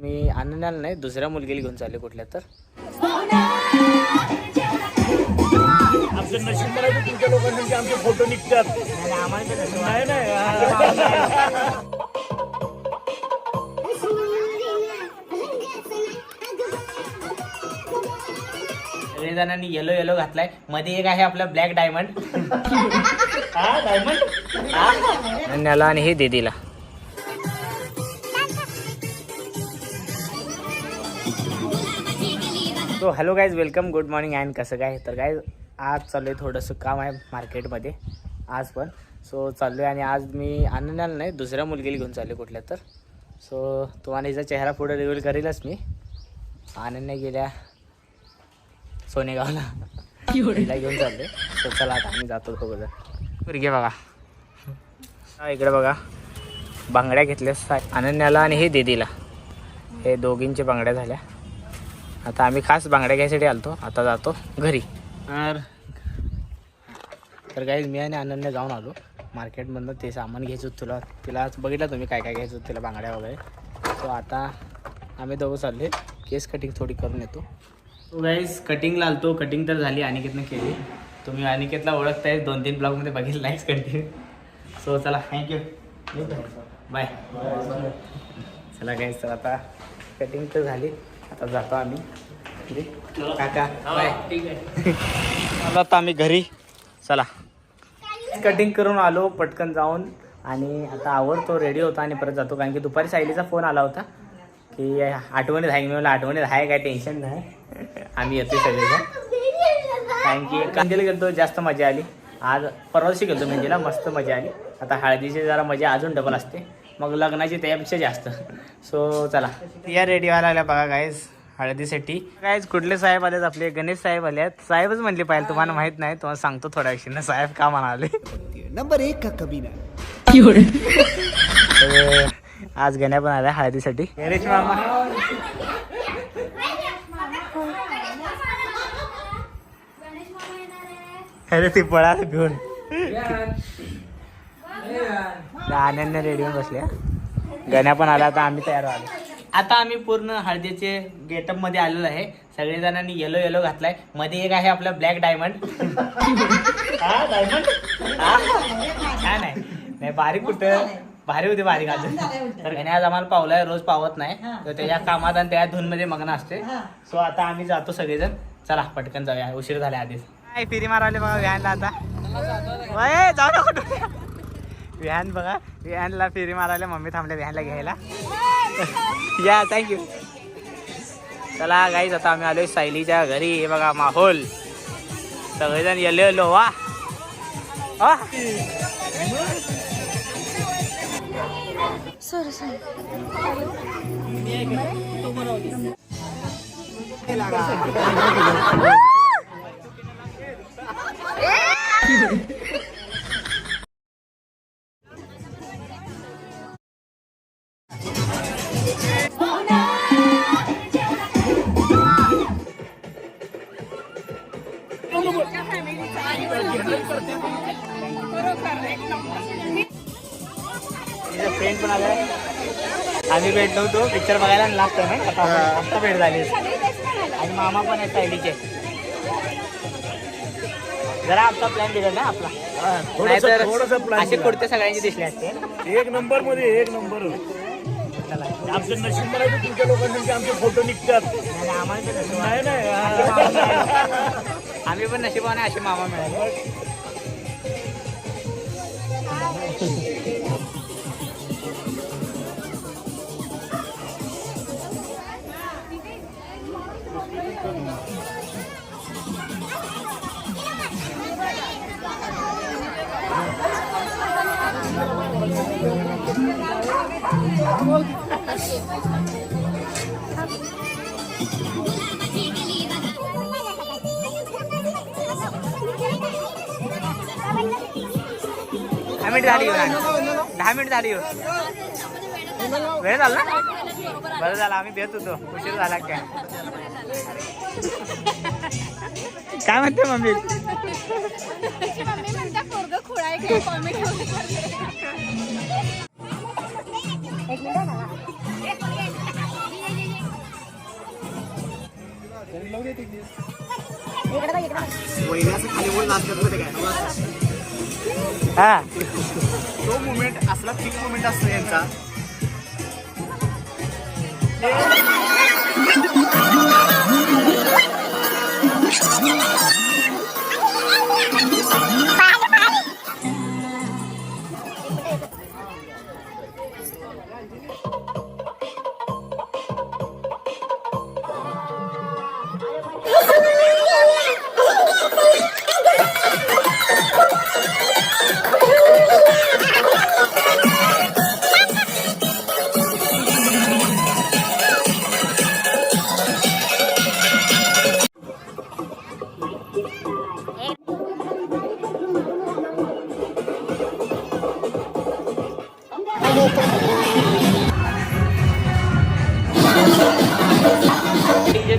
मी आनंदाला नाही दुसऱ्या मुलगीला घेऊन चालले कुठल्या तर. आमचं फोटो निघतात नाही नाही सगळे जणांनी येलो येलो घातलाय. मध्ये एक आहे आपला ब्लॅक डायमंड डायमंड अनन्याला आणि हे दीदीला. So hello guys welcome good morning and कसं काय? तर काय आज चालू आहे थोडंसं काम आहे मार्केटमध्ये आज पण. सो चाललो आहे आणि आज मी अनन्याला नाही दुसऱ्या मुलगीला घेऊन चाललो कुठल्या तर. सो तुम्हाला हिचा चेहरा पुढे रिव्हील करेलच मी. अनन्या गेल्या सोनेगावला. घेऊन चाललोय. सो चला आता आम्ही जातो दोघं घे बघा. हा इकडे बघा. बांगड्या घेतल्यास अनन्याला आणि हे दिदीला. हे दोघींच्या बांगड्या झाल्या. आता आम्ही खास बांगड्या घ्यायसाठी आलतो. आता जातो घरी. तर तर काही मी आणि अनन्या जाऊन आलो. मार्केटमधनं ते सामान घ्यायचं होतं तुला. तिला बघितलं तुम्ही काय काय घ्यायचं तिला बांगड्या वगैरे. सो आता आम्ही दोघं चालले. केस कटिंग थोडी करून येतो. तो गाईज कटिंगला आलतो. कटिंग तर झाली. अनिकेतनं केली. तुम्ही अनिकेतला ओळखताय दोन तीन ब्लॉगमध्ये बघितलं नाहीच कंटिन्यू सो चला थँक्यू बाय चला काय तर आता कटिंग तर झाली. आता जातो आम्ही. काका बाय आता आम्ही घरी. चला. कटिंग करून आलो पटकन जाऊन. आणि आता आवडतो रेडी होता आणि परत जातो. कारण की दुपारी सायलीचा फोन आला होता. की आठवणीत आहे मी मला आठवणीत आहे काय टेन्शन नाही. आम्ही येतोय सगळेजण. कारण की कांदीला गेलतो जास्त मजा आली. आज परवा दिवशी गेलतो मेहंदीला मस्त मजा आली. आता हळदीची जरा मजा अजून डबल असते. मग लग्नाची त्यापेक्षा जास्त. सो चला. या रेडी व्हायला लागल्या बघा गायज हळदीसाठी गायज कुठले साहेब आलेत आपले? गणेश साहेब आले आहेत साहेबच म्हणले पाहिजे तुम्हाला माहीत नाही तुम्हाला सांगतो थोड्या ना साहेब का म्हणाले? नंबर एक का तर आज गण्या पण आला हळदीसाठी. गणेश मामा. अरे ती पळा घेऊन. आनंद रेडी होऊन बसले गण्या पण आला आता आम्ही तयार आलो आता आम्ही पूर्ण हळदीचे गेटअपमध्ये आलेलो आहे. सगळे जणांनी येलो येलो घातलाय. मध्ये एक आहे आपला ब्लॅक डायमंड हा डायमंड आहे नाही. बारीक कुठं? भारी होते बारीक अजून तर त्याने आज आम्हाला पावलाय रोज पावत नाही. तर त्याच्या कामात आणि त्या धुनमध्ये मग्न असते. सो आता आम्ही जातो सगळेजण. चला पटकन जाऊया. उशीर झाला आधीच. काय फिरी माराले बघा व्हॅनला आता. वय, जाऊ नको कुठे व्हॅन बघा व्हॅनला फेरी मारायला मम्मी थांबल्या व्हॅनला घ्यायला. या थँक्यू चला गाईज आता आम्ही आलोय सायलीच्या घरी. हे बघा माहोल. सगळेजण येलो येलो वा. वा. तिचा फ्रेंड पण आलाय. आम्ही भेट नव्हतो पिक्चर बघायला लागतो ना आता भेट झाली. आणि मामा पण आहे सायलीचे. जरा आमचा प्लॅन दिला ना आपला. नाहीतर असे. कुर्ते सगळ्यांचे दिसले असते. एक नंबरमध्ये एक नंबर आमचं नशीब म्हणायचं तुमच्या लोकांचे आमचे फोटो निघतात. आम्हाला नाही. आम्ही पण नशिबाने असे मामा मिळाले. दहा मिनिट झाली दहा मिनिट झाली वेळ झाला ना? बरं झालं आम्ही भेट होतो. उशीर झाला काय काय म्हणते मम्मी? खुळाय इकडे. कॉमेडी हा. तो मुवमेंट असला थिक मुवमेंट असतो यांचा.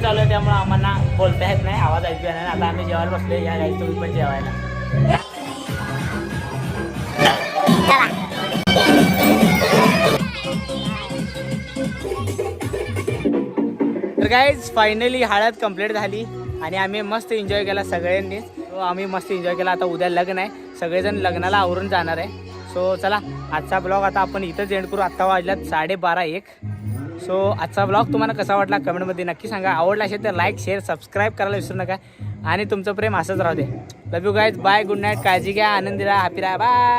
चालू आहे त्यामुळे आम्हाला बोलता येत नाही. आवाज ऐकू येणार नाही. आता आम्ही जेवायला बसलो या गाडी तुम्ही पण जेवायला. तर गाईज फायनली हळद कंप्लीट झाली आणि आम्ही मस्त एन्जॉय केला सगळ्यांनी सो हो, आम्ही मस्त एन्जॉय केला. आता उद्या लग्न आहे. सगळेजण लग्नाला आवरून जाणार आहे. सो चला आजचा ब्लॉग आता आपण इथंच एंड करू. आत्ता वाजल्यात साडेबारा एक. सो आजचा ब्लॉग तुम्हाला कसा वाटला कमेंटमध्ये नक्की सांगा. आवडला असेल तर लाईक शेअर सबस्क्राईब करायला विसरू नका. आणि तुमचं प्रेम असंच राहू दे. Love you guys bye good night काळजी घ्या. आनंदी राहा. हॅपी राहा. बाय